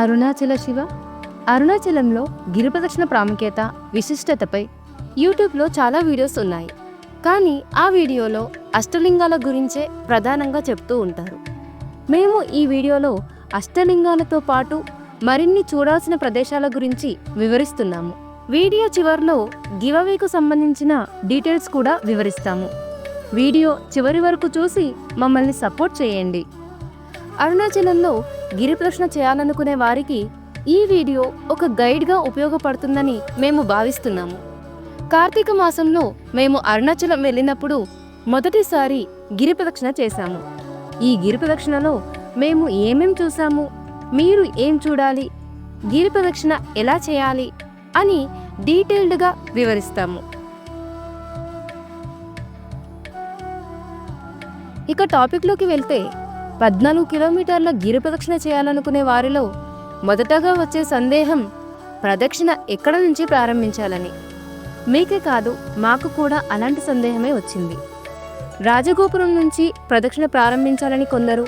అరుణాచల శివ. అరుణాచలంలో గిరిప్రదక్షిణ ప్రాముఖ్యత విశిష్టతపై యూట్యూబ్లో చాలా వీడియోస్ ఉన్నాయి. కానీ ఆ వీడియోలో అష్టలింగాల గురించే ప్రధానంగా చెప్తూ ఉంటారు. మేము ఈ వీడియోలో అష్టలింగాలతో పాటు మరిన్ని చూడాల్సిన ప్రదేశాల గురించి వివరిస్తున్నాము. వీడియో చివరిలో గివవేకు సంబంధించిన డీటెయిల్స్ కూడా వివరిస్తాము. వీడియో చివరి వరకు చూసి మమ్మల్ని సపోర్ట్ చేయండి. అరుణాచలంలో గిరిప్రశ్న చేయాలనుకునే వారికి ఈ వీడియో ఒక గైడ్గా ఉపయోగపడుతుందని మేము భావిస్తున్నాము. కార్తీక మాసంలో మేము అరుణాచలం వెళ్ళినప్పుడు మొదటిసారి గిరి ప్రదక్షిణ చేశాము. ఈ గిరి ప్రదక్షిణలో మేము ఏమేం చూసాము మీరు ఏం చూడాలి? గిరి ప్రదక్షిణ ఎలా చేయాలి? అని డీటెయిల్డ్గా వివరిస్తాము. ఇక టాపిక్లోకి వెళ్తే పద్నాలుగు కిలోమీటర్ల గిరి ప్రదక్షిణ చేయాలనుకునే వారిలో మొదటగా వచ్చే సందేహం ప్రదక్షిణ ఎక్కడ నుంచి ప్రారంభించాలని. మీకే కాదు మాకు కూడా అలాంటి సందేహమే వచ్చింది. రాజగోపురం నుంచి ప్రదక్షిణ ప్రారంభించాలని కొందరు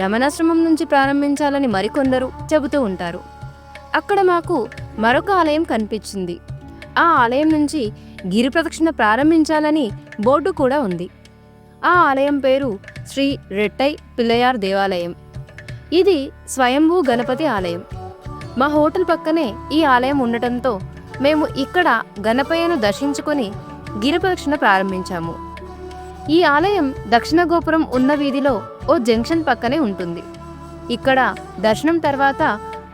రమణాశ్రమం నుంచి ప్రారంభించాలని మరికొందరు చెబుతూ ఉంటారు. అక్కడ మాకు మరొక ఆలయం కనిపించింది. ఆ ఆలయం నుంచి గిరి ప్రదక్షిణ ప్రారంభించాలని బోర్డు కూడా ఉంది. ఆ ఆలయం పేరు శ్రీ రెట్టై పిల్లయార్ దేవాలయం. ఇది స్వయంభూ గణపతి ఆలయం. మా హోటల్ పక్కనే ఈ ఆలయం ఉండటంతో మేము ఇక్కడ గణపయ్యను దర్శించుకొని గిరిప్రదక్షిణ ప్రారంభించాము. ఈ ఆలయం దక్షిణ గోపురం ఉన్న వీధిలో ఓ జంక్షన్ పక్కనే ఉంటుంది. ఇక్కడ దర్శనం తర్వాత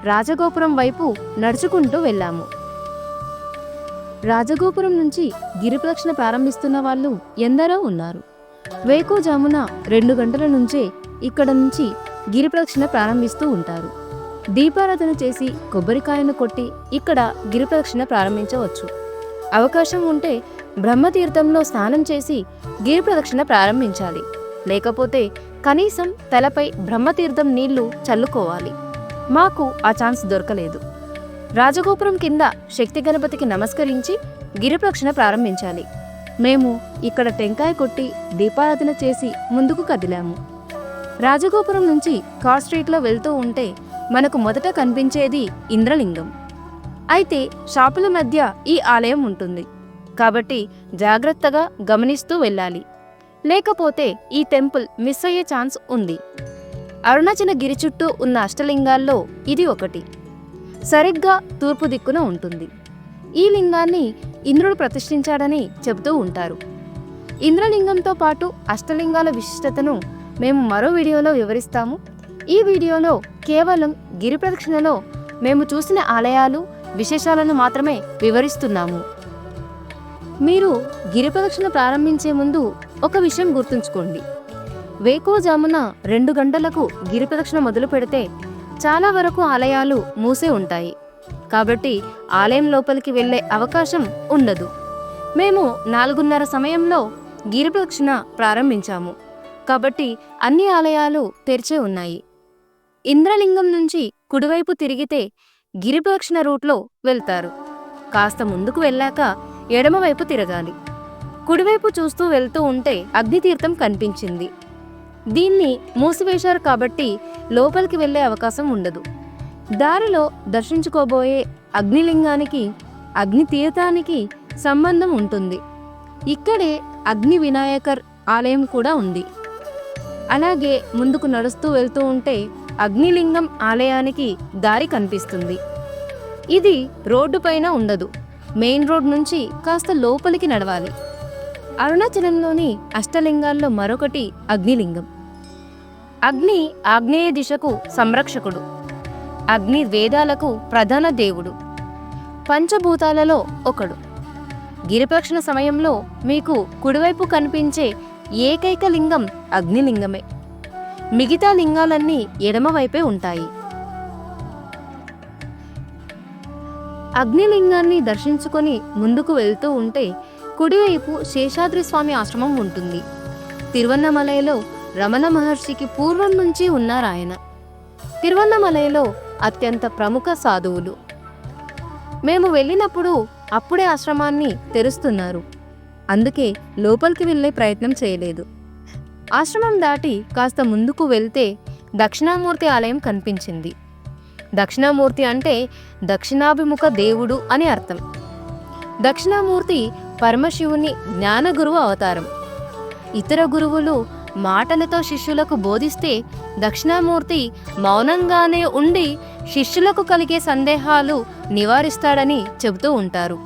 రాజగోపురం వైపు నడుచుకుంటూ వెళ్ళాము. రాజగోపురం నుంచి గిరిప్రదక్షిణ ప్రారంభిస్తున్న వాళ్ళు ఎందరో ఉన్నారు. వేకోజామున రెండు గంటల నుంచే ఇక్కడ నుంచి గిరి ప్రదక్షిణ ప్రారంభిస్తూ ఉంటారు. దీపారాధన చేసి కొబ్బరికాయను కొట్టి ఇక్కడ గిరి ప్రదక్షిణ ప్రారంభించవచ్చు. అవకాశం ఉంటే బ్రహ్మతీర్థంలో స్నానం చేసి గిరి ప్రదక్షిణ ప్రారంభించాలి. లేకపోతే కనీసం తలపై బ్రహ్మతీర్థం నీళ్ళు చల్లుకోవాలి. మాకు ఆ ఛాన్స్ దొరకలేదు. రాజగోపురం కింద శక్తి గణపతికి నమస్కరించి గిరి ప్రదక్షిణ ప్రారంభించాలి. మేము ఇక్కడ టెంకాయ కొట్టి దీపారాధన చేసి ముందుకు కదిలాము. రాజగోపురం నుంచి కార్ స్ట్రీట్లో వెళ్తూ ఉంటే మనకు మొదట కనిపించేది ఇంద్రలింగం. అయితే షాపుల మధ్య ఈ ఆలయం ఉంటుంది. కాబట్టి జాగ్రత్తగా గమనిస్తూ వెళ్ళాలి. లేకపోతే ఈ టెంపుల్ మిస్ అయ్యే ఛాన్స్ ఉంది. అరుణాచల గిరి చుట్టూ ఉన్న అష్టలింగాల్లో ఇది ఒకటి. సరిగ్గా తూర్పు దిక్కున ఉంటుంది. ఈ లింగాన్ని ఇంద్రుడు ప్రతిష్ఠించాడని చెబుతూ ఉంటారు. ఇంద్రలింగంతో పాటు అష్టలింగాల విశిష్టతను మేము మరో వీడియోలో వివరిస్తాము. ఈ వీడియోలో కేవలం గిరి ప్రదక్షిణలో మేము చూసిన ఆలయాలు విశేషాలను మాత్రమే వివరిస్తున్నాము. మీరు గిరి ప్రదక్షిణ ప్రారంభించే ముందు ఒక విషయం గుర్తుంచుకోండి. వేకోజామున రెండు గంటలకు గిరి ప్రదక్షిణ మొదలు పెడితే చాలా వరకు ఆలయాలు మూసే ఉంటాయి. కాబట్టి ఆలయం లోపలికి వెళ్ళే అవకాశం ఉండదు. మేము నాలుగున్నర సమయంలో గిరిప్రదక్షిణ ప్రారంభించాము. కాబట్టి అన్ని ఆలయాలు తెరిచే ఉన్నాయి. ఇంద్రలింగం నుంచి కుడివైపు తిరిగితే గిరిప్రదక్షిణ రూట్లో వెళ్తారు. కాస్త ముందుకు వెళ్ళాక ఎడమవైపు తిరగాలి. కుడివైపు చూస్తూ వెళ్తూ ఉంటే అగ్నితీర్థం కనిపించింది. దీన్ని మూసివేశారు కాబట్టి లోపలికి వెళ్ళే అవకాశం ఉండదు. దారిలో దర్శించుకోబోయే అగ్నిలింగానికి అగ్ని తీర్థానికి సంబంధం ఉంటుంది. ఇక్కడే అగ్ని వినాయకర్ ఆలయం కూడా ఉంది. అలాగే ముందుకు నడుస్తూ వెళ్తూ ఉంటే అగ్నిలింగం ఆలయానికి దారి కనిపిస్తుంది. ఇది రోడ్డు పైన ఉండదు. మెయిన్ రోడ్ నుంచి కాస్త లోపలికి నడవాలి. అరుణాచలంలోని అష్టలింగాల్లో మరొకటి అగ్నిలింగం. అగ్ని ఆగ్నేయ దిశకు సంరక్షకుడు. అగ్ని వేదాలకు ప్రధాన దేవుడు. పంచభూతాలలో ఒకడు. గిరిపక్షణ సమయంలో మీకు కుడివైపు కనిపించే ఏకైక లింగం అగ్నిలింగమే. మిగతా లింగాలన్నీ ఎడమవైపే ఉంటాయి. అగ్నిలింగాన్ని దర్శించుకొని ముందుకు వెళ్తూ ఉంటే కుడివైపు శేషాద్రి స్వామి ఆశ్రమం ఉంటుంది. తిరువన్నమలైలో రమణ మహర్షికి పూర్వం నుంచి ఉన్నారాయన తిరువన్నమలైలో అత్యంత ప్రముఖ సాధువులు. మేము వెళ్ళినప్పుడు అప్పుడే ఆశ్రమాన్ని తెరుస్తున్నారు. అందుకే లోపలికి వెళ్ళే ప్రయత్నం చేయలేదు. ఆశ్రమం దాటి కాస్త ముందుకు వెళ్తే దక్షిణామూర్తి ఆలయం కనిపించింది. దక్షిణామూర్తి అంటే దక్షిణాభిముఖ దేవుడు అని అర్థం. దక్షిణామూర్తి పరమశివుని జ్ఞానగురువు అవతారం. ఇతర గురువులు మాటలతో శిష్యులకు బోధిస్తే దక్షిణామూర్తి మౌనంగానే ఉండి శిష్యులకు కలిగే సందేహాలు నివారిస్తాడని చెబుతూ ఉంటారు.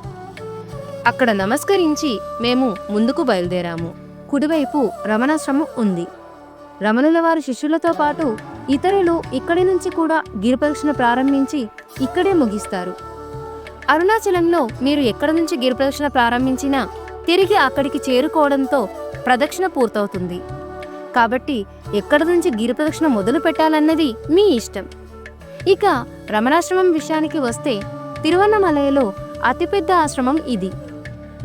అక్కడ నమస్కరించి మేము ముందుకు బయలుదేరాము. కుడివైపు రమణాశ్రమం ఉంది. రమణుల వారి శిష్యులతో పాటు ఇతరులు ఇక్కడి నుంచి కూడా గిరిప్రదక్షిణ ప్రారంభించి ఇక్కడే ముగిస్తారు. అరుణాచలంలో మీరు ఎక్కడి నుంచి గిరిప్రదక్షిణ ప్రారంభించినా తిరిగి అక్కడికి చేరుకోవడంతో ప్రదక్షిణ పూర్తవుతుంది. కాబట్టి ఎక్కడి నుంచి గిరిప్రదక్షిణ మొదలు పెట్టాలన్నది మీ ఇష్టం. ఇక రమణాశ్రమం విషయానికి వస్తే తిరువన్నమలయలో అతిపెద్ద ఆశ్రమం ఇది.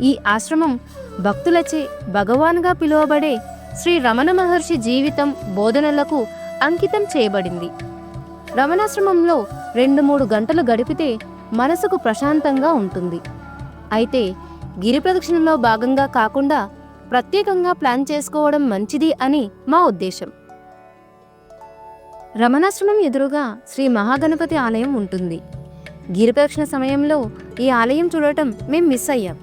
ఈ ఆశ్రమం భక్తులచే భగవాన్గా పిలువబడే శ్రీ రమణ మహర్షి జీవితం బోధనలకు అంకితం చేయబడింది. రమణాశ్రమంలో రెండు మూడు గంటలు గడిపితే మనసుకు ప్రశాంతంగా ఉంటుంది. అయితే గిరి ప్రదక్షిణలో భాగంగా కాకుండా ప్రత్యేకంగా ప్లాన్ చేసుకోవడం మంచిది అని మా ఉద్దేశం. రమణాశ్రమం ఎదురుగా శ్రీ మహాగణపతి ఆలయం ఉంటుంది. గిరిప్రక్షణ సమయంలో ఈ ఆలయం చూడటం మేం మిస్ అయ్యాం.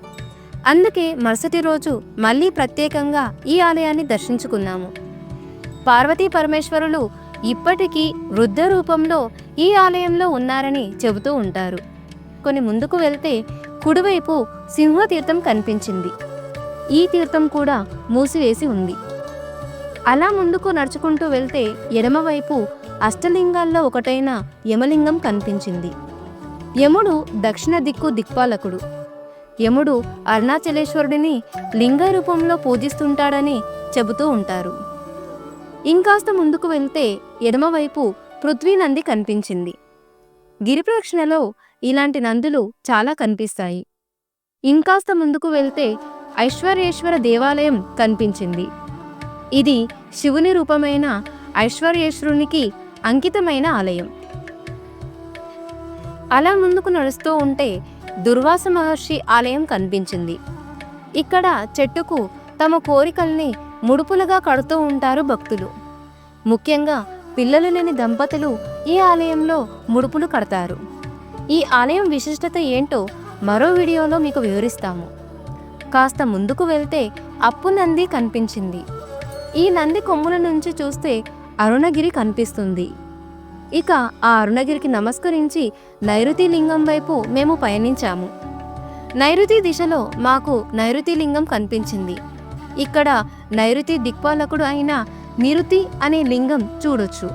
అందుకే మరుసటి రోజు మళ్ళీ ప్రత్యేకంగా ఈ ఆలయాన్ని దర్శించుకున్నాము. పార్వతీ పరమేశ్వరులు ఇప్పటికీ వృద్ధ రూపంలో ఈ ఆలయంలో ఉన్నారని చెబుతూ ఉంటారు. కొన్ని ముందుకు వెళ్తే కుడివైపు సింహతీర్థం కనిపించింది. ఈ తీర్థం కూడా మూసివేసి ఉంది. అలా ముందుకు నడుచుకుంటూ వెళ్తే ఎడమవైపు అష్టలింగాల్లో ఒకటైన యమలింగం కనిపించింది. యముడు దక్షిణ దిక్కు దిక్పాలకుడు. యముడు అరుణాచలేశ్వరుడిని లింగ రూపంలో పూజిస్తుంటాడని చెబుతూ ఉంటారు. ఇంకాస్త ముందుకు వెళ్తే ఎడమవైపు పృథ్వీ నంది కనిపించింది. గిరిప్రదక్షిణలో ఇలాంటి నందులు చాలా కనిపిస్తాయి. ఇంకాస్త ముందుకు వెళ్తే ఐశ్వర్యేశ్వర దేవాలయం కనిపించింది. ఇది శివుని రూపమైన ఐశ్వర్యేశ్వరునికి అంకితమైన ఆలయం. అలా ముందుకు నడుస్తూ ఉంటే దుర్వాస మహర్షి ఆలయం కనిపించింది. ఇక్కడ చెట్టుకు తమ కోరికల్ని ముడుపులుగా కడుతూ ఉంటారు భక్తులు. ముఖ్యంగా పిల్లలు లేని దంపతులు ఈ ఆలయంలో ముడుపులు కడతారు. ఈ ఆలయం విశిష్టత ఏంటో మరో వీడియోలో మీకు వివరిస్తాము. కాస్త ముందుకు వెళ్తే అప్పు నంది కనిపించింది. ఈ నంది కొమ్ముల నుంచి చూస్తే అరుణగిరి కనిపిస్తుంది. ఇక ఆ అరుణగిరికి నమస్కరించి నైరుతి లింగం వైపు మేము పయనించాము. నైరుతి దిశలో మాకు నైరుతి లింగం కనిపించింది. ఇక్కడ నైరుతి దిక్పాలకుడు అయిన నిరుతి అనే లింగం చూడొచ్చు.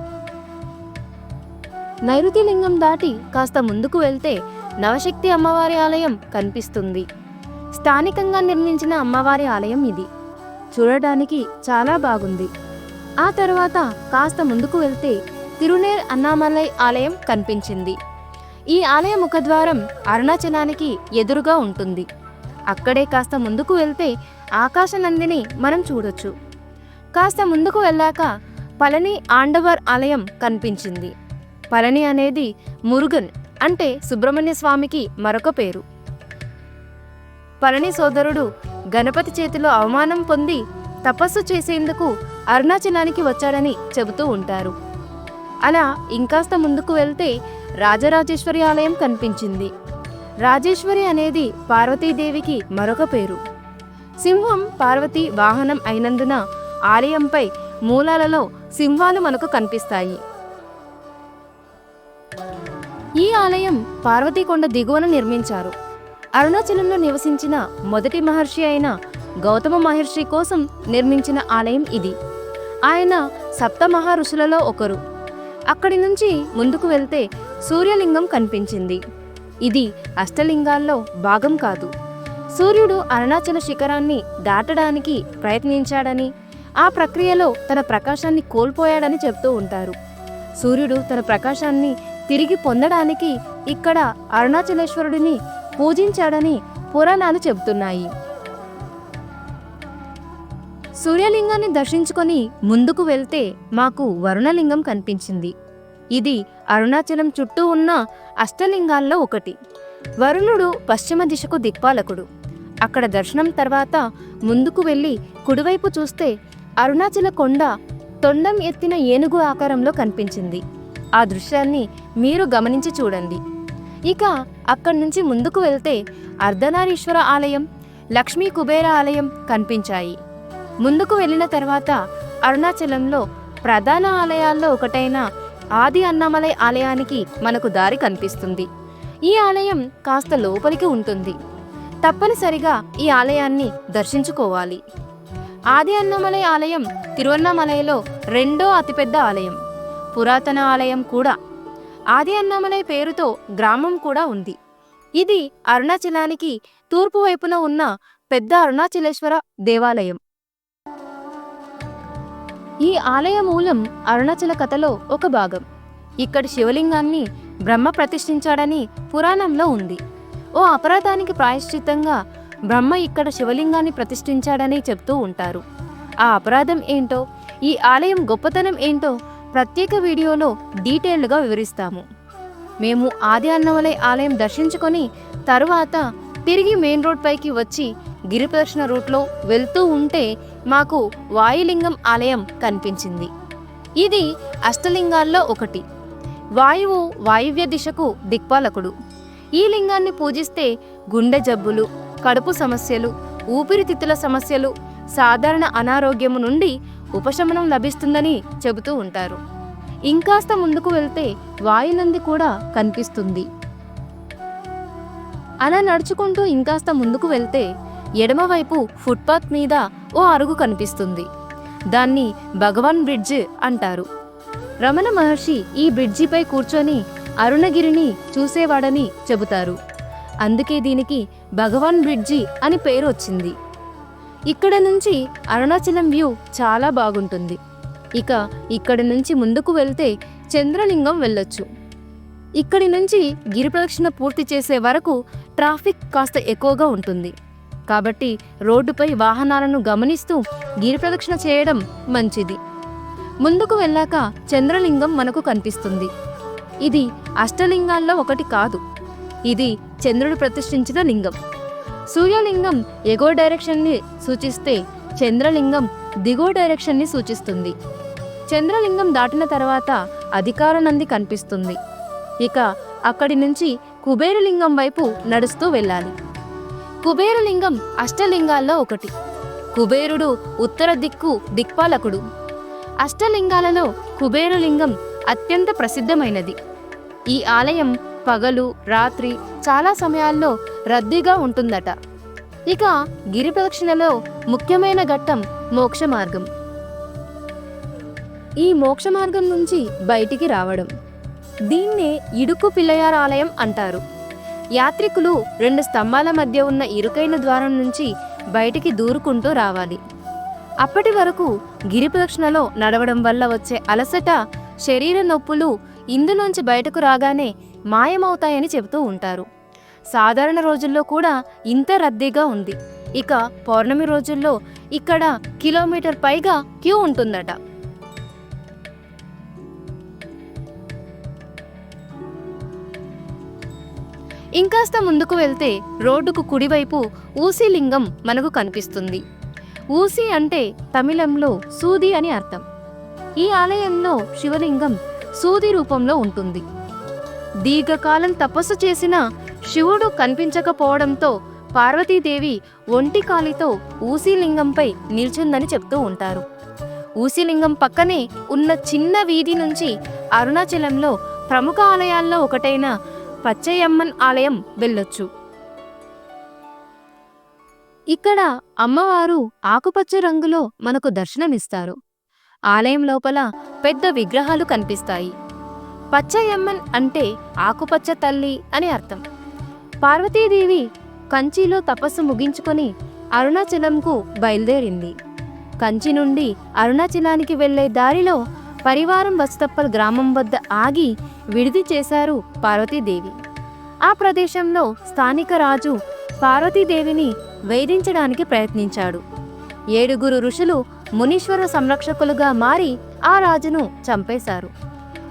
నైరుతి లింగం దాటి కాస్త ముందుకు వెళ్తే నవశక్తి అమ్మవారి ఆలయం కనిపిస్తుంది. స్థానికంగా నిర్మించిన అమ్మవారి ఆలయం ఇది. చూడడానికి చాలా బాగుంది. ఆ తర్వాత కాస్త ముందుకు వెళ్తే తిరునేర్ అన్నామలై ఆలయం కనిపించింది. ఈ ఆలయ ముఖద్వారం అరుణాచలానికి ఎదురుగా ఉంటుంది. అక్కడే కాస్త ముందుకు వెళ్తే ఆకాశనందిని మనం చూడొచ్చు. కాస్త ముందుకు వెళ్ళాక పళని ఆండవర్ ఆలయం కనిపించింది. పళని అనేది మురుగన్ అంటే సుబ్రహ్మణ్య స్వామికి మరొక పేరు. పళని సోదరుడు గణపతి చేతిలో అవమానం పొంది తపస్సు చేసేందుకు అరుణాచలానికి వచ్చాడని చెబుతూ ఉంటారు. అలా ఇంకాస్త ముందుకు వెళ్తే రాజరాజేశ్వరి ఆలయం కనిపించింది. రాజేశ్వరి అనేది పార్వతీదేవికి మరొక పేరు. సింహం పార్వతి వాహనం అయినందున ఆలయంపై మూలాలలో సింహాలు మనకు కనిపిస్తాయి. ఈ ఆలయం పార్వతీకొండ దిగువన నిర్మించారు. అరుణాచలంలో నివసించిన మొదటి మహర్షి అయిన గౌతమ మహర్షి కోసం నిర్మించిన ఆలయం ఇది. ఆయన సప్త మహర్షులలో ఒకరు. అక్కడి నుంచి ముందుకు వెళ్తే సూర్యలింగం కనిపించింది. ఇది అష్టలింగాల్లో భాగం కాదు. సూర్యుడు అరుణాచల శిఖరాన్ని దాటడానికి ప్రయత్నించాడని ఆ ప్రక్రియలో తన ప్రకాశాన్ని కోల్పోయాడని చెప్తూ ఉంటారు. సూర్యుడు తన ప్రకాశాన్ని తిరిగి పొందడానికి ఇక్కడ అరుణాచలేశ్వరుడిని పూజించాడని పురాణాలు చెబుతున్నాయి. సూర్యలింగాన్ని దర్శించుకొని ముందుకు వెళ్తే మాకు వరుణలింగం కనిపించింది. ఇది అరుణాచలం చుట్టూ ఉన్న అష్టలింగాల్లో ఒకటి. వరుణుడు పశ్చిమ దిశకు దిక్పాలకుడు. అక్కడ దర్శనం తర్వాత ముందుకు వెళ్ళి కుడివైపు చూస్తే అరుణాచల కొండ తొండం ఎత్తిన ఏనుగు ఆకారంలో కనిపించింది. ఆ దృశ్యాన్ని మీరు గమనించి చూడండి. ఇక అక్కడి నుంచి ముందుకు వెళ్తే అర్ధనారీశ్వర ఆలయం లక్ష్మీ కుబేర ఆలయం కనిపించాయి. ముందుకు వెళ్ళిన తర్వాత అరుణాచలంలో ప్రధాన ఆలయాల్లో ఒకటైన ఆది అన్నమలై ఆలయానికి మనకు దారి కనిపిస్తుంది. ఈ ఆలయం కాస్త లోపలికి ఉంటుంది. తప్పనిసరిగా ఈ ఆలయాన్ని దర్శించుకోవాలి. ఆది అన్నమలై ఆలయం తిరువన్నమలైలో రెండో అతిపెద్ద ఆలయం. పురాతన ఆలయం కూడా ఆది అన్నామలై పేరుతో గ్రామం కూడా ఉంది. ఇది అరుణాచలానికి తూర్పు వైపున ఉన్న పెద్ద అరుణాచలేశ్వర దేవాలయం. ఈ ఆలయ మూలం అరుణాచల కథలో ఒక భాగం. ఇక్కడి శివలింగాన్ని బ్రహ్మ ప్రతిష్ఠించాడని పురాణంలో ఉంది. ఓ అపరాధానికి ప్రాయశ్చిత్తంగా బ్రహ్మ ఇక్కడ శివలింగాన్ని ప్రతిష్ఠించాడని చెప్తూ ఉంటారు. ఆ అపరాధం ఏంటో ఈ ఆలయం గొప్పతనం ఏంటో ప్రత్యేక వీడియోలో డీటెయిల్డ్గా వివరిస్తాము. మేము ఆది అన్నవలై ఆలయం దర్శించుకొని తరువాత తిరిగి మెయిన్ రోడ్ పైకి వచ్చి గిరిప్రదర్శన రూట్లో వెళ్తూ ఉంటే మాకు వాయులింగం ఆలయం కనిపించింది. ఇది అష్టలింగాల్లో ఒకటి. వాయువు వాయువ్య దిశకు దిక్పాలకుడు. ఈ లింగాన్ని పూజిస్తే గుండె జబ్బులు కడుపు సమస్యలు ఊపిరితిత్తుల సమస్యలు సాధారణ అనారోగ్యము నుండి ఉపశమనం లభిస్తుందని చెబుతూ ఉంటారు. ఇంకాస్త ముందుకు వెళ్తే వాయునంది కూడా కనిపిస్తుంది. అలా నడుచుకుంటూ ఇంకాస్త ముందుకు వెళ్తే ఎడమవైపు ఫుట్పాత్ మీద ఓ అరుగు కనిపిస్తుంది. దాన్ని భగవాన్ బ్రిడ్జ్ అంటారు. రమణ మహర్షి ఈ బ్రిడ్జిపై కూర్చొని అరుణగిరిని చూసేవాడని చెబుతారు. అందుకే దీనికి భగవాన్ బ్రిడ్జి అని పేరు వచ్చింది ఇక్కడ నుంచి అరుణాచలం వ్యూ చాలా బాగుంటుంది. ఇక ఇక్కడి నుంచి ముందుకు వెళ్తే చంద్రలింగం వెళ్ళొచ్చు. ఇక్కడి నుంచి గిరి ప్రదక్షిణ పూర్తి చేసే వరకు ట్రాఫిక్ కాస్త ఎక్కువగా ఉంటుంది. కాబట్టి రోడ్డుపై వాహనాలను గమనిస్తూ గిరి ప్రదక్షిణ చేయడం మంచిది. ముందుకు వెళ్ళాక చంద్రలింగం మనకు కనిపిస్తుంది. ఇది అష్టలింగాల్లో ఒకటి కాదు. ఇది చంద్రుడు ప్రతిష్ఠించిన లింగం. సూర్యలింగం ఎగో డైరెక్షన్ని సూచిస్తే చంద్రలింగం దిగో డైరెక్షన్ని సూచిస్తుంది. చంద్రలింగం దాటిన తర్వాత అధికార నంది కనిపిస్తుంది. ఇక అక్కడి నుంచి కుబేరలింగం వైపు నడుస్తూ వెళ్ళాలి. కుబేరలింగం అష్టలింగాల్లో ఒకటి. కుబేరుడు ఉత్తర దిక్కు దిక్పాలకుడు. అష్టలింగాలలో కుబేరలింగం అత్యంత ప్రసిద్ధమైనది. ఈ ఆలయం పగలు రాత్రి చాలా సమయాల్లో రద్దీగా ఉంటుందట. ఇక గిరి ప్రదక్షిణలో ముఖ్యమైన ఘట్టం మోక్ష మార్గం. ఈ మోక్ష మార్గం నుంచి బయటికి రావడం. దీన్నే ఇడుకు పిల్లయార ఆలయం అంటారు. యాత్రికులు రెండు స్తంభాల మధ్య ఉన్న ఇరుకైన ద్వారం నుంచి బయటికి దూరుకుంటూ రావాలి. అప్పటి వరకు గిరి ప్రదక్షిణలో నడవడం వల్ల వచ్చే అలసట శరీర నొప్పులు ఇందులోంచి బయటకు రాగానే మాయమవుతాయని చెబుతూ ఉంటారు. సాధారణ రోజుల్లో కూడా ఇంత రద్దీగా ఉంది. ఇక పౌర్ణమి రోజుల్లో ఇక్కడ కిలోమీటర్ పైగా క్యూ ఉంటుందట. ఇంకాస్త ముందుకు వెళ్తే రోడ్డుకు కుడివైపు ఊసీలింగం మనకు కనిపిస్తుంది. ఊసి అంటే తమిళంలో సూది అని అర్థం. ఈ ఆలయంలో శివలింగం సూది రూపంలో ఉంటుంది. దీర్ఘకాలం తపస్సు చేసిన శివుడు కనిపించకపోవడంతో పార్వతీదేవి ఒంటి కాలితో ఊసీలింగంపై నిల్చుందని చెప్తూ ఉంటారు. ఊసీలింగం పక్కనే ఉన్న చిన్న వీధి నుంచి అరుణాచలంలో ప్రముఖ ఆలయాల్లో ఒకటైన పచ్చయమ్మన్ ఆలయం వెళ్ళొచ్చు. ఇక్కడ అమ్మవారు ఆకుపచ్చ రంగులో మనకు దర్శనమిస్తారు. ఆలయం లోపల పెద్ద విగ్రహాలు కనిపిస్తాయి. పచ్చయమ్మన్ అంటే ఆకుపచ్చ తల్లి అని అర్థం. పార్వతీదేవి కంచిలో తపస్సు ముగించుకొని అరుణాచలంకు బయలుదేరింది. కంచి నుండి అరుణాచలానికి వెళ్ళే దారిలో పరివారం వస్తప్పల్ గ్రామం వద్ద ఆగి విడిది చేశారు పార్వతీదేవి. ఆ ప్రదేశంలో స్థానిక రాజు పార్వతీదేవిని వేధించడానికి ప్రయత్నించాడు. ఏడుగురు ఋషులు మునీశ్వర సంరక్షకులుగా మారి ఆ రాజును చంపేశారు.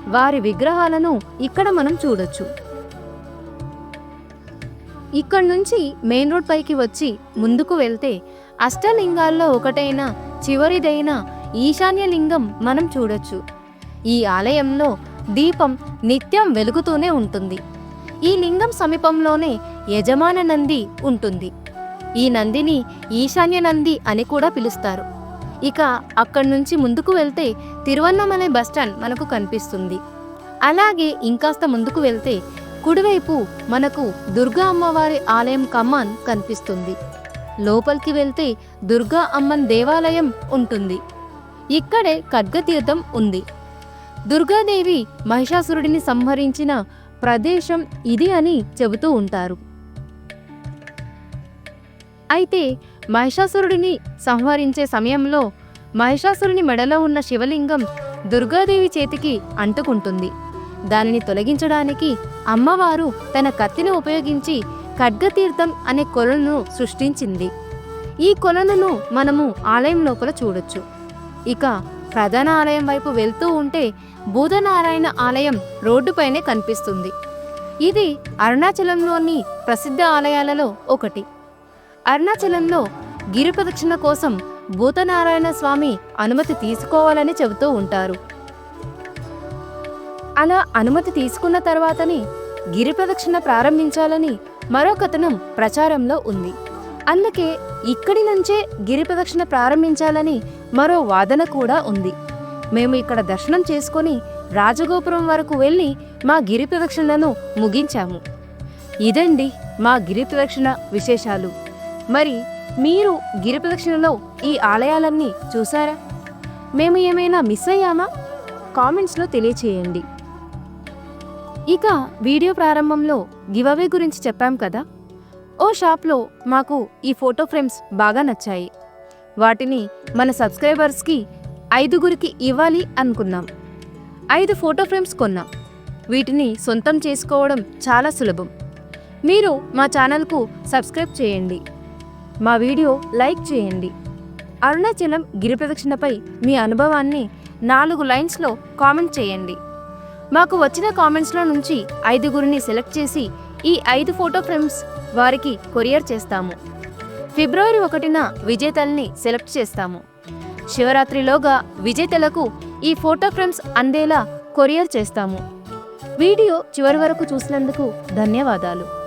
వారి విగ్రహాలను ఇక్కడ మనం చూడొచ్చు. ఇక్కడి నుంచి మెయిన్ రోడ్ పైకి వచ్చి ముందుకు వెళ్తే అష్టలింగాల్లో ఒకటైన చివరిదైన ఈశాన్య లింగం మనం చూడొచ్చు. ఈ ఆలయంలో దీపం నిత్యం వెలుగుతూనే ఉంటుంది. ఈ లింగం సమీపంలోనే యజమాన నంది ఉంటుంది. ఈ నందిని ఈశాన్య నంది అని కూడా పిలుస్తారు. ఇక అక్కడి నుంచి ముందుకు వెళ్తే తిరువన్నమలై బస్టాండ్ మనకు కనిపిస్తుంది. అలాగే ఇంకాస్త ముందుకు వెళ్తే కుడివైపు మనకు దుర్గా అమ్మవారి ఆలయం కమ్మన్ కనిపిస్తుంది. లోపలికి వెళ్తే దుర్గా అమ్మన్ దేవాలయం ఉంటుంది. ఇక్కడే ఖడ్గతీర్థం ఉంది. దుర్గాదేవి మహిషాసురుడిని సంహరించిన ప్రదేశం ఇది అని చెబుతూ ఉంటారు. అయితే మహిషాసురుడిని సంహరించే సమయంలో మహిషాసురుని మెడలో ఉన్న శివలింగం దుర్గాదేవి చేతికి అంటుకుంటుంది. దానిని తొలగించడానికి అమ్మవారు తన కత్తిని ఉపయోగించి ఖడ్గతీర్థం అనే కొలను సృష్టించింది. ఈ కొలనును మనము ఆలయం లోపల చూడొచ్చు. ఇక ప్రధాన ఆలయం వైపు వెళ్తూ ఉంటే బూధనారాయణ ఆలయం రోడ్డుపైనే కనిపిస్తుంది. ఇది అరుణాచలంలోని ప్రసిద్ధ ఆలయాలలో ఒకటి. అరుణాచలంలో గిరి ప్రదక్షిణ కోసం భూతనారాయణ స్వామి అనుమతి తీసుకోవాలని చెబుతూ ఉంటారు. అలా అనుమతి తీసుకున్న తర్వాతనే గిరి ప్రదక్షిణ ప్రారంభించాలని మరో కథనం ప్రచారంలో ఉంది. అందుకే ఇక్కడి నుంచే గిరి ప్రదక్షిణ ప్రారంభించాలని మరో వాదన కూడా ఉంది. మేము ఇక్కడ దర్శనం చేసుకొని రాజగోపురం వరకు వెళ్ళి మా గిరి ప్రదక్షిణను ముగించాము. ఇదండి మా గిరి ప్రదక్షిణ విశేషాలు. మరి మీరు గిరి ప్రదక్షిణలో ఈ ఆలయాలన్నీ చూసారా? మేము ఏమైనా మిస్ అయ్యామా? కామెంట్స్లో తెలియచేయండి. ఇక వీడియో ప్రారంభంలో గివవే గురించి చెప్పాం కదా. ఓ షాప్లో మాకు ఈ ఫోటో ఫ్రేమ్స్ బాగా నచ్చాయి. వాటిని మన సబ్స్క్రైబర్స్కి ఐదుగురికి ఇవ్వాలి అనుకున్నాం. ఐదు ఫోటో ఫ్రేమ్స్ కొన్నాం. వీటిని సొంతం చేసుకోవడం చాలా సులభం. మీరు మా ఛానల్కు సబ్స్క్రైబ్ చేయండి. మా వీడియో లైక్ చేయండి. అరుణాచలం గిరి ప్రదక్షిణపై మీ అనుభవాన్ని నాలుగు లైన్స్లో కామెంట్ చేయండి. మాకు వచ్చిన కామెంట్స్లో నుంచి ఐదుగురిని సెలెక్ట్ చేసి ఈ ఐదు ఫోటో ఫ్రేమ్స్ వారికి కొరియర్ చేస్తాము. ఫిబ్రవరి ఒకటిన విజేతల్ని సెలెక్ట్ చేస్తాము. శివరాత్రిలోగా విజేతలకు ఈ ఫోటో ఫ్రేమ్స్ అందేలా కొరియర్ చేస్తాము. వీడియో చివరి వరకు చూసినందుకు ధన్యవాదాలు.